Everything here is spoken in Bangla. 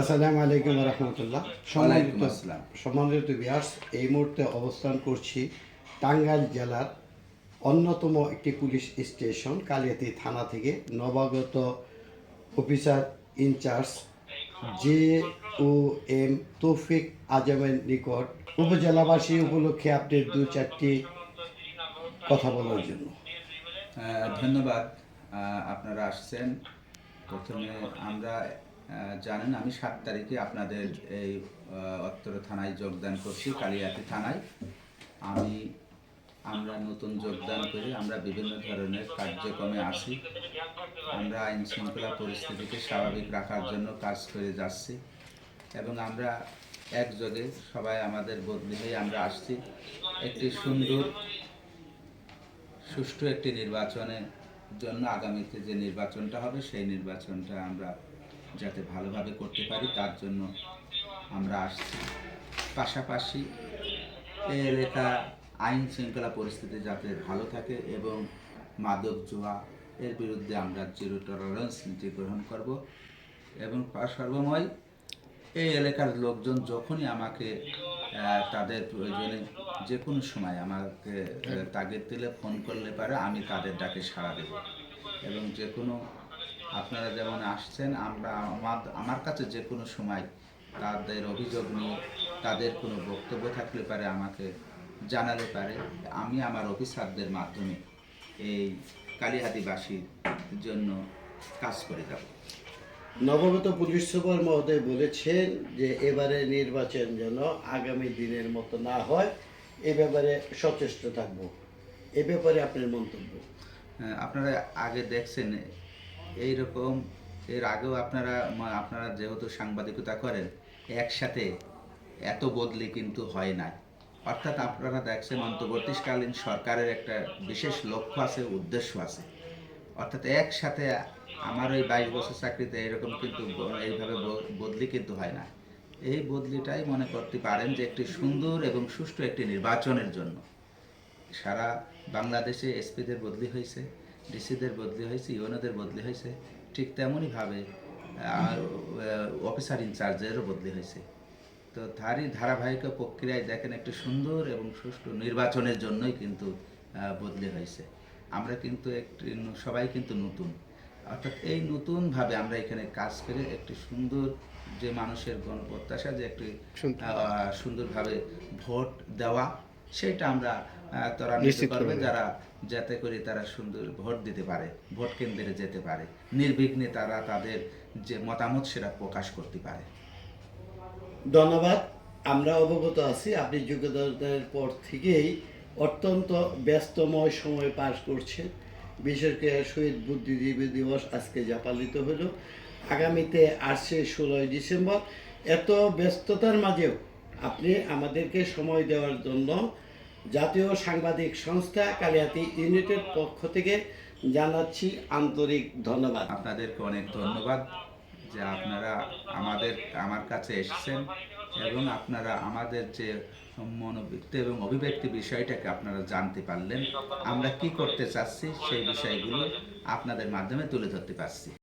আসসালামু আলাইকুম রহমতুল্লাহ সম্মানিত। সম্মানিত বিয়ার্স এই মুহূর্তে অবস্থান করছি টাঙ্গাইল জেলার অন্যতম একটি পুলিশ স্টেশন কালিয়াতি থানা থেকে নবাগত officer in charge J O M Toufiq আজমের নিকট উপজেলাবাসী উপলক্ষে আপনি দু চারটি কথা বলার জন্য। ধন্যবাদ। আপনারা আসছেন। প্রথমে আমরা জানেন, আমি সাত তারিখে আপনাদের এই অত্তর থানায় যোগদান করছি, কালিয়াতি থানায়। আমি, আমরা নতুন যোগদান করে আমরা বিভিন্ন ধরনের কার্যক্রমে আসি আমরা আইন শৃঙ্খলা পরিস্থিতিকে স্বাভাবিক রাখার জন্য কাজ করে যাচ্ছি এবং আমরা একযোগে সবাই আমাদের বদলি হয়ে আমরা আসছি। একটি সুন্দর, সুষ্ঠু একটি নির্বাচনের জন্য আগামীতে যে নির্বাচনটা হবে, সেই নির্বাচনটা আমরা যাতে ভালোভাবে করতে পারি, তার জন্য আমরা আসছি। পাশাপাশি এই এলাকা আইন শৃঙ্খলা পরিস্থিতি যাতে ভালো থাকে এবং মাদক জোয়া, এর বিরুদ্ধে আমরা জিরো টলারেন্স নীতি গ্রহণ করব এবং সর্বময় এই এলাকার লোকজন যখনই আমাকে তাদের প্রয়োজনে যে কোনো সময় আমাকে তাগিদ দিলে, ফোন করলে পারে, আমি তাদের ডাকে সাড়া দেব এবং যে কোনো আপনারা যেমন আসছেন আমরা আমার আমার কাছে যে কোনো সময় তাদের অভিযোগ নিয়ে তাদের কোনো বক্তব্য থাকলে পারে আমাকে জানালে পারে। আমি আমার অফিসারদের মাধ্যমে এই কালিহাতিবাসীর জন্য কাজ করে যাব। নবগত পুলিশ সুপার মহোদয় বলেছেন যে এবারে নির্বাচন যেন আগামী দিনের মতো না হয় এ ব্যাপারে সচেষ্ট থাকব। এ ব্যাপারে আপনার মন্তব্য? হ্যাঁ, আপনারা আগে দেখছেন এই রকম এর আগেও আপনারা আপনারা যেহেতু সাংবাদিকতা করেন, একসাথে এত বদলি কিন্তু হয় নাই অর্থাৎ আপনারা দেখছেন, অন্তর্বর্তীকালীন সরকারের একটা বিশেষ লক্ষ্য আছে, উদ্দেশ্য আছে। অর্থাৎ একসাথে আমার ওই বাইশ বছর চাকরিতে এরকম কিন্তু এইভাবে বদলি কিন্তু হয় না। এই বদলিটাই মনে করতে পারেন যে একটি সুন্দর এবং সুষ্ঠু একটি নির্বাচনের জন্য। সারা বাংলাদেশে এসপিদের বদলি হয়েছে। ডিসিদের বদলি হয়েছে ইউনোদের বদলি হয়েছে ঠিক তেমনইভাবে অফিসার ইনচার্জেরও বদলি হয়েছে। তো তারই ধারাবাহিক প্রক্রিয়ায় দেখেন একটি সুন্দর এবং সুষ্ঠু নির্বাচনের জন্যই কিন্তু বদলি হয়েছে। আমরা কিন্তু একটি সবাই কিন্তু নতুন। অর্থাৎ এই নতুনভাবে আমরা এখানে কাজ করে একটি সুন্দর যে মানুষের গণপ্রত্যাশা যে একটি সুন্দরভাবে ভোট দেওয়া সেটা আমরা করবে যারা যাতে করে তারা সুন্দর ভোট দিতে পারে ভোট কেন্দ্রে যেতে পারে। নির্বিঘ্নে তারা তাদের যে মতামত সেটা প্রকাশ করতে পারে। ধন্যবাদ। আমরা অবগত আছি আপনি যোগ্যতার পর থেকেই অত্যন্ত ব্যস্তময় সময় পার করছেন। বিশেষ করে শহীদ বুদ্ধিজীবী দিবস আজকে যা পালিত হলো। আগামীতে আসছে ষোলোই ডিসেম্বর। এত ব্যস্ততার মাঝেও আপনি আমাদেরকে সময় দেওয়ার জন্য জাতীয় সাংবাদিক সংস্থা কালিয়াতি ইউনিটের পক্ষ থেকে জানাচ্ছি আন্তরিক ধন্যবাদ। আপনাদেরকে অনেক ধন্যবাদ যে আপনারা আমাদের, আমার কাছে এসেছেন এবং আপনারা আমাদের যে মনোবৃত্তি এবং অভিব্যক্তি বিষয়টাকে আপনারা জানতে পারলেন। আমরা কি করতে চাচ্ছি সেই বিষয়গুলো আপনাদের মাধ্যমে তুলে ধরতে পারছি।